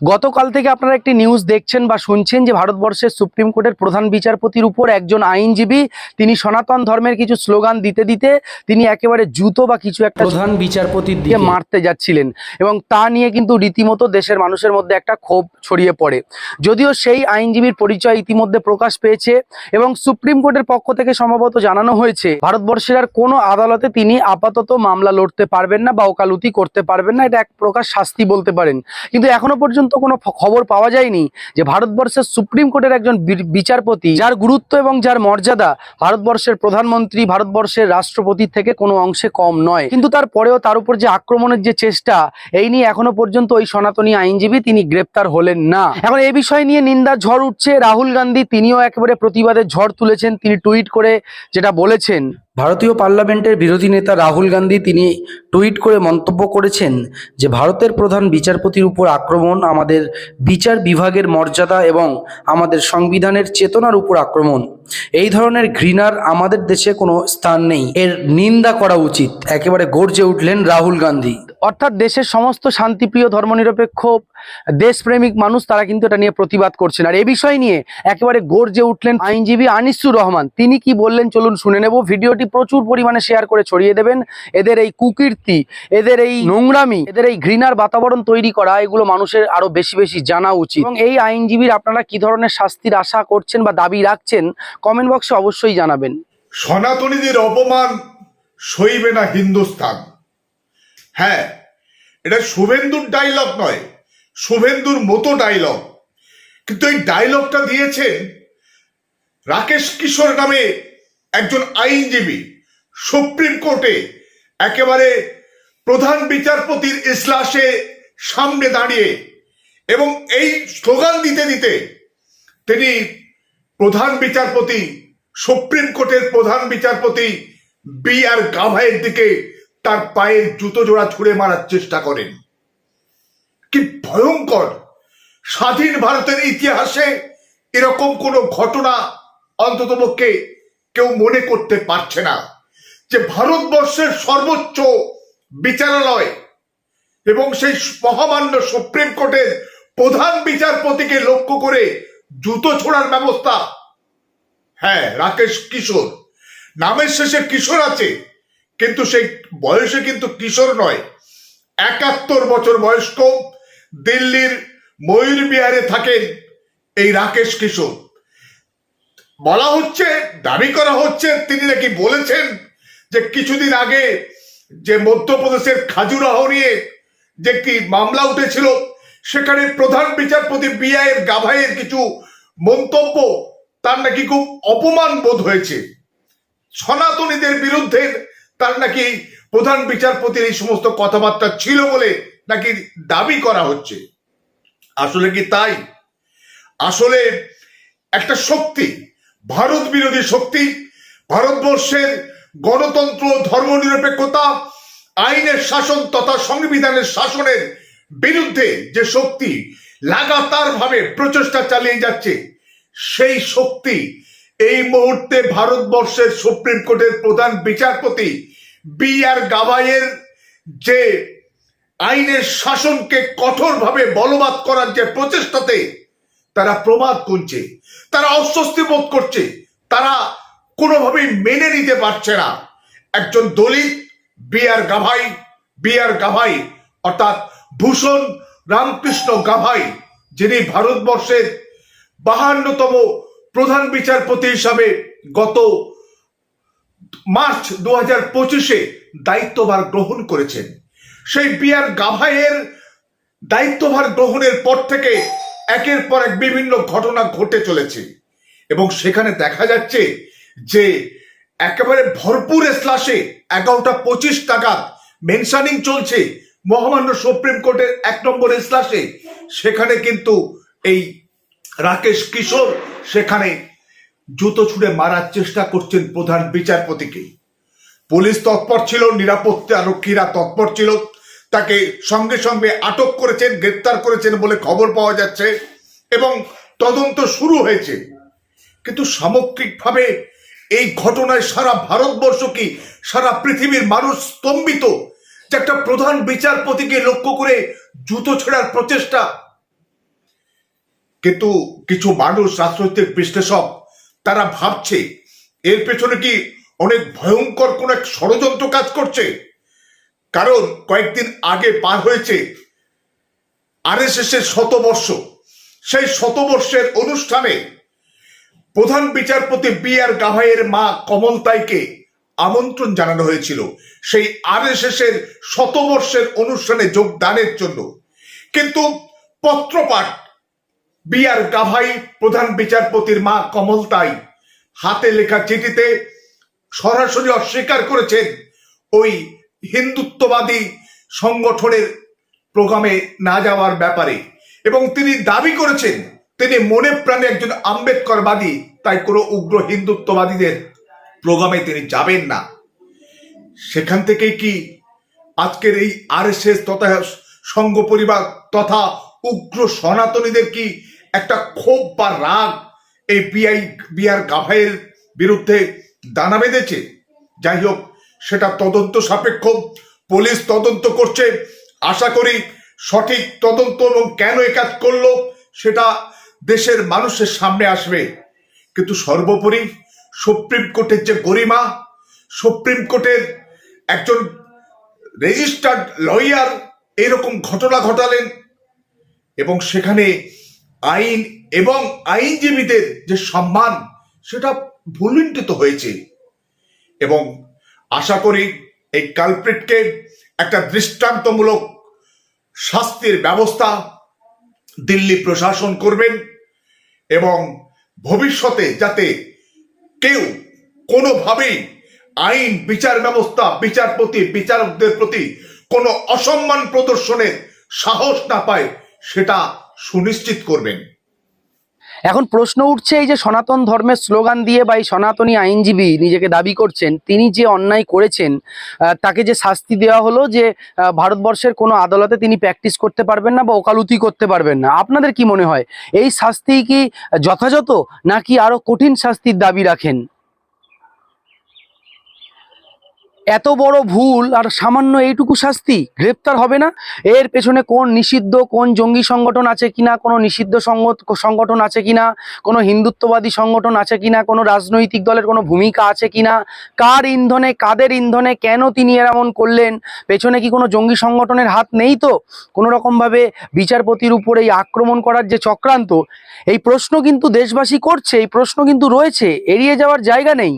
গতকাল থেকে আপনারা একটি নিউজ দেখছেন বা শুনছেন যে ভারতবর্ষের সুপ্রিম কোর্টের প্রধান বিচারপতির উপর একজন আইনজীবী তিনি সনাতন ধর্মের কিছু স্লোগান দিতে দিতে তিনি একেবারে জুতো বা কিছু একটা প্রধান বিচারপতির দিকে। মারতে যাচ্ছিলেন এবং তা নিয়ে কিন্তু রীতিমতো দেশের মানুষের মধ্যে একটা ক্ষোভ ছড়িয়ে পড়ে। যদিও সেই আইনজীবীর পরিচয় ইতিমধ্যে প্রকাশ পেয়েছে এবং সুপ্রিম কোর্টের পক্ষ থেকে সম্ভবত জানানো হয়েছে ভারতবর্ষের আর কোনো আদালতে তিনি আপাতত মামলা লড়তে পারবেন না বা ওকালতি করতে পারবেন না এটা এক প্রকার শাস্তি বলতে পারেন। কিন্তু এখনও পর্যন্ত কোনো খবর পাওয়া যায়নি যে ভারতবর্ষের সুপ্রিম কোর্টের একজন বিচারপতি, যার গুরুত্ব এবং যার মর্যাদা ভারতবর্ষের প্রধানমন্ত্রী, ভারতবর্ষের রাষ্ট্রপতির থেকে কোনো অংশে কম নয়। কিন্তু তারপরেও তার উপর যে আক্রমণের যে চেষ্টা, এই নিয়ে এখনও পর্যন্ত ওই সনাতনী আইনজীবী তিনি গ্রেপ্তার হলেন না। এখন এই বিষয় নিয়ে নিন্দা, ঝড় উঠছে। রাহুল গান্ধী তিনিও একেবারে প্রতিবাদের ঝড় তুলেছেন। তিনি টুইট করে যেটা বলেছেন ভারতীয় পার্লামেন্টের বিরোধী নেতা রাহুল গান্ধী তিনি টুইট করে মন্তব্য করেছেন যে, ভারতের প্রধান বিচারপতির উপর আক্রমণ আমাদের বিচার বিভাগের মর্যাদা এবং আমাদের সংবিধানের চেতনার উপর আক্রমণ। এই ধরনের ঘৃণার আমাদের দেশে কোনো স্থান নেই। এর নিন্দা করা উচিত। একেবারে গর্জে উঠলেন রাহুল গান্ধী। অর্থাৎ দেশের সমস্ত শান্তিপ্রিয়, ধর্মনিরপেক্ষ, দেশপ্রেমিক মানুষ তারা কিন্তু এটা নিয়ে প্রতিবাদ করছেন। আর এ বিষয় নিয়ে একেবারে গর্জে উঠলেন আইনজীবী আনিসুর রহমান। তিনি কি বললেন চলুন শুনে নেব। ভিডিওটি প্রচুর পরিমাণে শেয়ার করে ছড়িয়ে দেবেন। এদের এই কুকীর্তি, এদের এই নোংরামি, এদের এই ঘৃণার বাতাবরণ তৈরি করা, এগুলো মানুষের আরও বেশি বেশি জানা উচিত। এবং এই আইনজীবীর আপনারা কি ধরনের শাস্তির আশা করছেন বা দাবি রাখছেন কমেন্ট বক্সে অবশ্যই জানাবেন। সনাতনীদের অপমান সইবে না হিন্দুস্তান। হ্যাঁ এটা শুভেন্দুর ডায়লগ নয়, শুভেন্দুর মতো ডায়লগ কিন্তু এই ডায়লগটা দিয়েছেন রাকেশ কিশোর নামে একজন আইনজীবী, সুপ্রিম কোর্টে, একেবারে প্রধান বিচারপতির ইসলাসে সামনে দাঁড়িয়ে। এবং এই স্লোগান দিতে দিতে তিনি প্রধান বিচারপতি, সুপ্রিম কোর্টের প্রধান বিচারপতি বি আর গাভাইয়ের দিকে তার পায়ের জুতো জোড়া ছুঁড়ে মারার চেষ্টা করেন। কি ভয়ঙ্কর! স্বাধীন ভারতের ইতিহাসে এরকম কোনো ঘটনা অন্ততপক্ষে কেউ মনে করতে পারছে না যে ভারতবর্ষের সর্বোচ্চ বিচারালয় এবং সেই মহামান্য সুপ্রিম কোর্টের প্রধান বিচারপতিকে লক্ষ্য করে জুতো ছোড়ার ব্যবস্থা হ্যাঁ রাকেশ কিশোর। নামের শেষে কিশোর আছে, কিন্তু সেই বয়সে কিন্তু কিশোর নয়। একাত্তর বছর বয়স্ক, দিল্লির ময়ূর বিহারে থাকেন এই রাকেশ কিশোর। বলা হচ্ছে, দাবি করা হচ্ছে, তিনি নাকি বলেছেন যে কিছুদিন আগে যে মধ্যপ্রদেশের খাজুরাহ নিয়ে যে একটি মামলা উঠেছিল, সেখানে প্রধান বিচারপতি বিআইয়ের গাভাইয়ের কিছু মন্তব্য তার নাকি খুব অপমান বোধ হয়েছে। সনাতনীদের বিরুদ্ধে তার নাকি প্রধান বিচারপতির এই সমস্ত কথাবার্তা ছিল বলে নাকি দাবি করা হচ্ছে। আসলে কি তাই? আসলে একটা শক্তি, ভারত বিরোধী শক্তি, ভারতবর্ষের গণতন্ত্র ধর্মনিরপেক্ষতা, আইনের শাসন তথা সংবিধানের শাসনের বিরুদ্ধে যে শক্তি লাগাতার ভাবে প্রচেষ্টা চালিয়ে যাচ্ছে সেই শক্তি এই মুহূর্তে ভারতবর্ষের সুপ্রিম কোর্টের প্রধান বিচারপতি বি আর গাভাইয়ের যে আইনের শাসনকে কঠোরভাবে বলবৎ করার যে প্রচেষ্টাতে তারা প্রমাদ গুনছে, তারা অস্বস্তি বোধ করছে, তারা কোনোভাবেই মেনে নিতে পারছে না। একজন Dalit B R Gavai B R Gavai, অর্থাৎ ভূষণ রামকৃষ্ণ গাভাই, যিনি ভারতবর্ষের বাহান্নতম প্রধান বিচারপতি হিসাবে গত মার্চ দু হাজার পঁচিশে দায়িত্বভার গ্রহণ করেছেন। সেই বিআর গাভাইয়ের দায়িত্বভার গ্রহণের পর থেকে একের পর এক বিভিন্ন ঘটনা ঘটে চলেছে এবং সেখানে দেখা যাচ্ছে যে একেবারে ভরপুর এসলাসে এগারোটা পঁচিশ টাকা মেনশানিং চলছে। মহামান্য সুপ্রিম কোর্টের এক নম্বর এসলাসে সেখানে কিন্তু এই রাকেশ কিশোর সেখানে জুতো ছুঁড়ে মারার চেষ্টা করছেন প্রধান বিচারপতিকে। পুলিশ তৎপর ছিল, নিরাপত্তা আরক্ষীরা তৎপর ছিল। তাকে সঙ্গে সঙ্গে আটক করেছেন, গ্রেপ্তার করেছেন বলে খবর পাওয়া যাচ্ছে এবং তদন্ত শুরু হয়েছে। কিন্তু সামগ্রিকভাবে এই ঘটনায় সারা ভারতবর্ষ কি, সারা পৃথিবীর মানুষ স্তম্ভিত যে একটা প্রধান বিচারপতিকে লক্ষ্য করে জুতো ছেঁড়ার প্রচেষ্টা কিন্তু কিছু মানুষ, রাজনৈতিক বিশ্লেষক, তারা ভাবছে, এর পেছনে কি অনেক ভয়ঙ্কর কোন এক ষড়যন্ত্র কাজ করছে? কারণ কয়েকদিন আগে পার হয়েছে আরএসএস এর শতবর্ষ। সেই শতবর্ষের অনুষ্ঠানে প্রধান বিচারপতি বি আর গাভাইয়ের মা কমলতাইকে আমন্ত্রণ জানানো হয়েছিল। সেই আরএসএস এর শতবর্ষের অনুষ্ঠানে যোগদানের জন্য। কিন্তু পত্রপাঠ বি আর গাভাই, প্রধান বিচারপতির মা কমলতাই হাতে লেখা চিঠিতে সরাসরি অস্বীকার করেছেন ওই হিন্দুত্ববাদী সংগঠনের প্রোগ্রামে না যাওয়ার ব্যাপারে। এবং তিনি দাবি করেছেন, তিনি মনে প্রাণে একজন আম্বেদকরবাদী, তাই কোনো উগ্র হিন্দুত্ববাদীদের প্রোগ্রামে তিনি যাবেন না। সেখান থেকেই কি আজকের এই আরএসএস তথা সংঘ পরিবার তথা উগ্র সনাতনীদের কি একটা ক্ষোভ বা রাগ এই বিআই বিআর গাভাইয়ের বিরুদ্ধে দানা বেঁধেছে। যাই হোক, সেটা তদন্ত সাপেক্ষ। পুলিশ তদন্ত করছে। আশা করি সঠিক তদন্ত এবং কেন এ কাজ করল, সেটা দেশের মানুষের সামনে আসবে। কিন্তু সর্বোপরি সুপ্রিম কোর্টের যে গরিমা, সুপ্রিম কোর্টের একজন রেজিস্টার্ড লয়ার এরকম ঘটনা ঘটালেন এবং সেখানে আইন এবং আইনজীবীদের যে সম্মান, সেটা ভুলুণ্ঠিত হয়েছে। এবং আশা করি এই কালপ্রিটকে একটা দৃষ্টান্তমূলক শাস্তির ব্যবস্থা দিল্লি প্রশাসন করবেন এবং ভবিষ্যতে যাতে কেউ কোনোভাবেই আইন, বিচার ব্যবস্থা, বিচারপতি, বিচারকদের প্রতি কোনো অসম্মান প্রদর্শনের সাহস না পায়, সেটা সুনিশ্চিত করবেন। এখন প্রশ্ন উঠছে, এই যে সনাতন ধর্মের স্লোগান দিয়ে বা এই সনাতনী আইনজীবী নিজেকে দাবি করছেন, তিনি যে অন্যায় করেছেন তাকে যে শাস্তি দেওয়া হলো যে ভারতবর্ষের কোনো আদালতে তিনি প্র্যাকটিস করতে পারবেন না বা ওকালতি করতে পারবেন না, আপনাদের কি মনে হয়? এই শাস্তি কি যথাযথ নাকি আরও কঠিন শাস্তির দাবি রাখেন? এত বড় ভুল আর সামান্য এইটুকু শাস্তি? গ্রেপ্তার হবে না? এর পেছনে কোন নিষিদ্ধ, কোন জঙ্গি সংগঠন আছে কিনা, কোনো নিষিদ্ধ সংগঠন আছে কিনা, কোনো হিন্দুত্ববাদী সংগঠন আছে কিনা, কোনো রাজনৈতিক দলের কোনো ভূমিকা আছে কিনা, কার ইন্ধনে, কাদের ইন্ধনে কেন তিনি এমন করলেন, পেছনে কি কোনো জঙ্গি সংগঠনের হাত নেই তো? কোনো রকমভাবে বিচারপতির উপরে এই আক্রমণ করার যে চক্রান্ত, এই প্রশ্ন কিন্তু দেশবাসী করছে, এই প্রশ্ন কিন্তু রয়েছে, এড়িয়ে যাওয়ার জায়গা নেই।